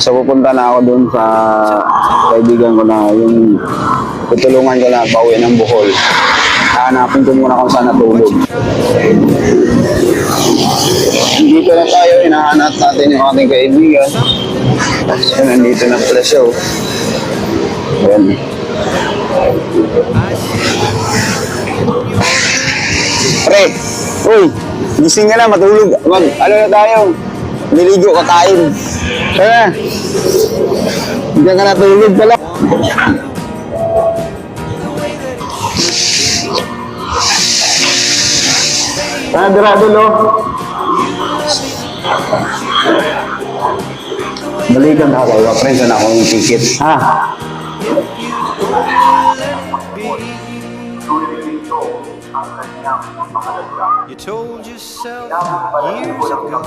So pupunta na ako dun sa kaibigan ko na yung tutulungan ko na pauwi ng Bohol. Hanapin ko muna kung saan natulog. Dito na tayo, hinahanap natin yung ating kaibigan. So, nandito na pala siya. oh. Ayan. Pre, uy, gising ka na, matulog. Mag, ano na tayo? Niligo, kakain. Tara. Diyan ka natulog pala. Tara, dira dulo. Balikan ako, ipaprint na ako yung ticket. Ha? You told yourself years ago